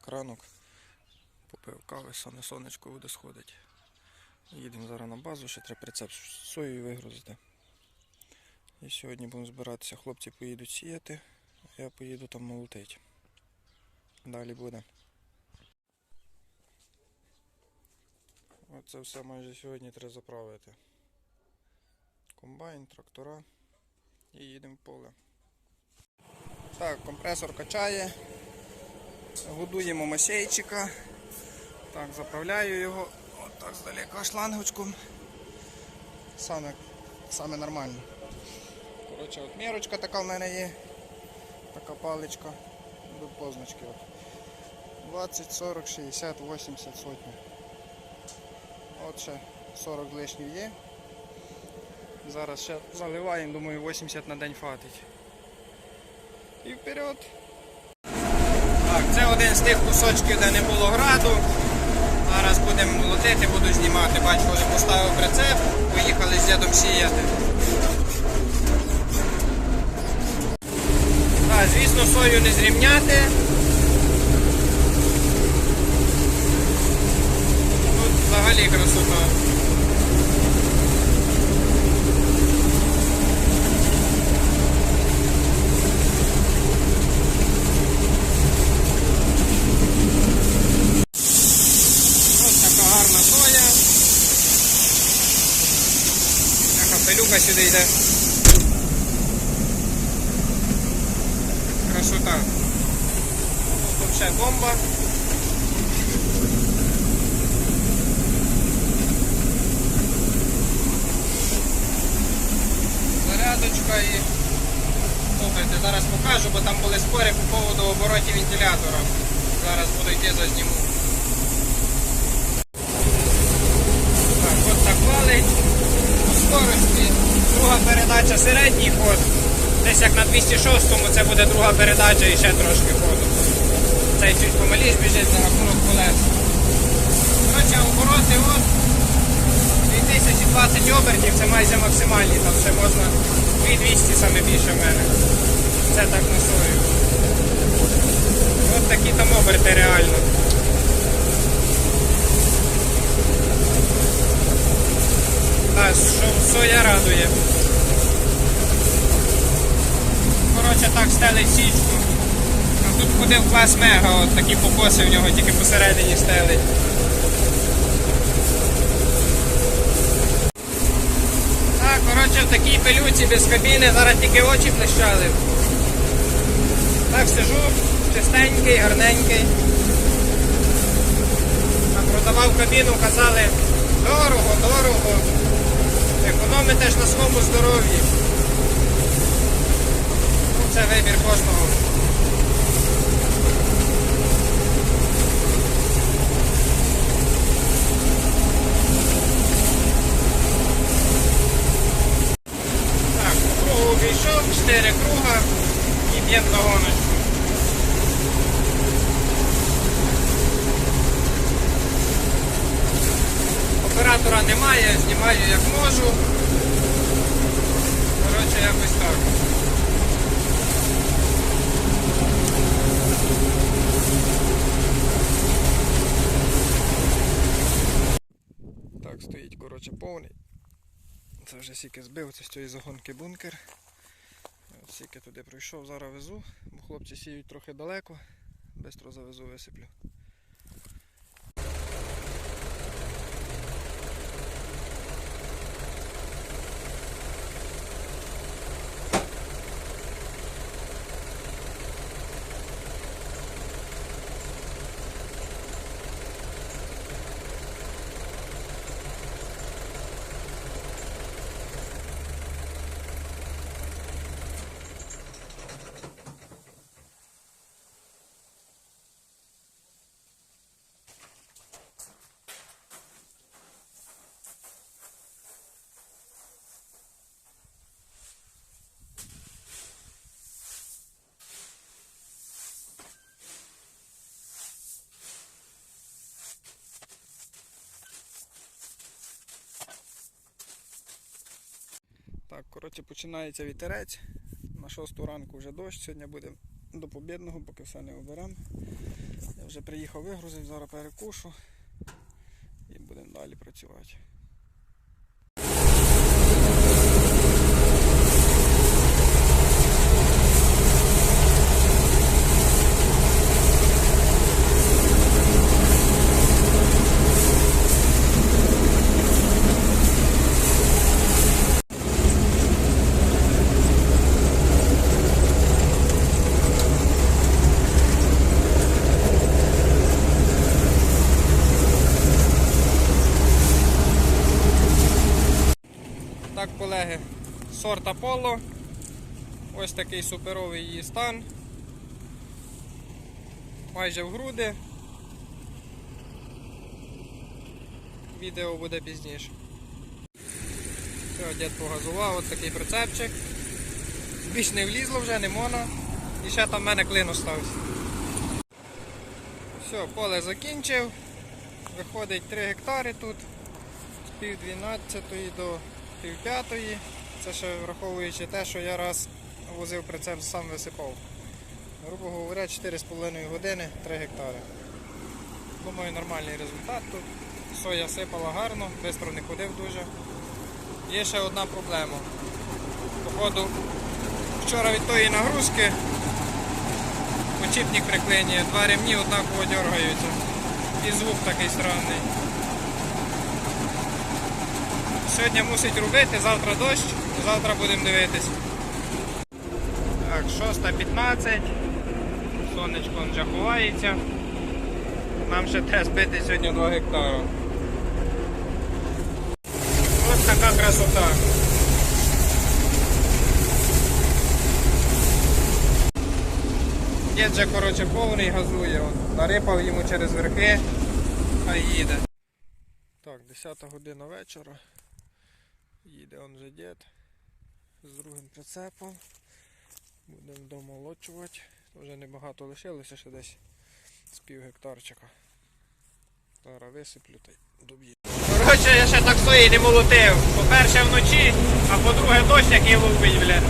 Так, ранок. Попив кави, саме сонечко буде сходить. Їдемо зараз на базу, ще треба прицеп з соєю вигрузити. І сьогодні будемо збиратися. Хлопці поїдуть сіяти, а я поїду там молотити. Далі буде. Оце все майже сьогодні треба заправити. Комбайн, трактора і їдемо в поле. Так, компресор качає. Годуємо масейчика. Так, заправляю його. Отак здалека шлангочком. Саме, саме нормально. Коротше, от мірочка така в мене є. Така паличка. До позначки. От. 20, 40, 60, 80 сотні. От ще 40 лишніх є. Зараз ще заливаємо, думаю, 80 на день хватить. І вперед! Так, це один з тих кусочків, де не було граду. Зараз будемо молотити, буду знімати. Батько вже поставив прицеп, поїхали з дідом сіяти. Так, звісно, сою не зрівняти. Тут взагалі красота. Ось така гарна соя. Така пилюка сюди йде. Красота. Тут ще бомба. Зарядочка і слухайте, зараз покажу, бо там були спори по поводу оборотів вентилятора. Зараз буду йти зазніму. Так, от так валить. По скорості. Друга передача середній ход. Десь як на 206-му це буде друга передача і ще трошки ходу. Цей чуть помаліш біжить за рахунок колес. Коротше, обороти от 2020 обертів, це майже максимальні, там ще можна 2200 саме більше в мене. Це так на сою. От такі там оберти реально. Так, що соя радує. Коротше, так стелить січку. А тут ходив клас мега, от такі покоси в нього тільки посередині стелить. Так, коротше, в такій пилюці без кабіни зараз тільки очі блищали. Так сижу, чистенький, гарненький. А продавав кабіну, казали, дорого, дорого. Економите ж на своєму здоров'ї. Це вибір кожного. Так, кругу війшов, 4 круга і б'ємо догоночку. Оператора немає, знімаю як можу. Коротше, якось так. Так, стоїть, коротше, повний. Це вже сіки збив, це з цієї загонки бункер. От Сіки туди пройшов, зараз везу, бо хлопці сіють трохи далеко. Бистро завезу, висиплю. Коротше, починається вітерець. На 6 ранку вже дощ. Сьогодні буде до побідного, поки все не оберемо. Я вже приїхав, вигрузив, зараз перекушу і будемо далі працювати. Так, колеги, сорт Аполло. Ось такий суперовий її стан. Майже в груди. Відео буде пізніше. Все, дід погазував, ось такий прицепчик. Більш не влізло вже, не моно. І ще там в мене клин остався. Все, поле закінчив. Виходить 3 гектари тут. З пів 12 до пів п'ятої. Це ще враховуючи те, що я раз возив прицеп, сам висипав. Грубо говоря, 4,5 години 3 гектари. Думаю, нормальний результат тут. Соя сипала гарно, швидко не ходив дуже. Є ще одна проблема. Походу, вчора від тої нагрузки почіпник приклинює, два ремні однаково дергаються. І звук такий странний. Сьогодні мусить робити, завтра дощ, завтра будемо дивитись. Так, 6.15. Сонечко вже ховається. Нам ще треба збити сьогодні 2 гектара. Ось така красота. Дід же, коротше, повний газує. Он. Нарипав йому через верхи, хай їде. Так, 10 година вечора. Їде он дід з другим прицепом. Будемо домолочувати. Вже небагато лишилося ще десь з пів гектарчика. Зараз висиплю та й доб'ю. Коротше, я ще так сої не молотив. По-перше вночі, а по-друге дощ який лупить, бля.